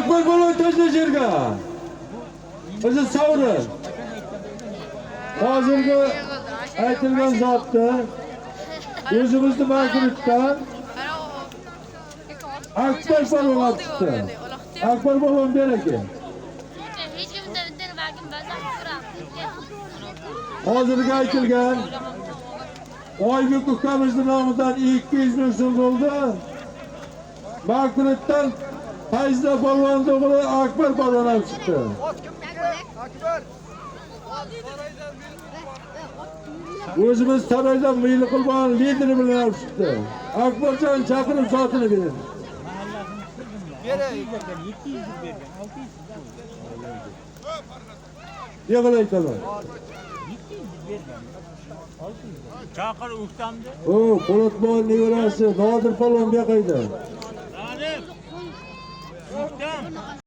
akbar balon tashla yerga bizni savri hozirgi aytilgan zotni o'zimizni bankrutdan akbar olib chiqdi akbar balon ber turadi. hozirgi aytilgan oybek ukamizni nomidan 200 ming so'm bo'ldi bankrutdan fayzda polvon o'g'li akbar olib chiqdi o'zimiz saroydan miyli qurbon lideri bilan olib chiqdi akbarjon chaqirib zotini bering yig'il aytaman chaqir uktamdi o po'latboy nevarasi nodir polvon bu yoqda uktam Muhtem.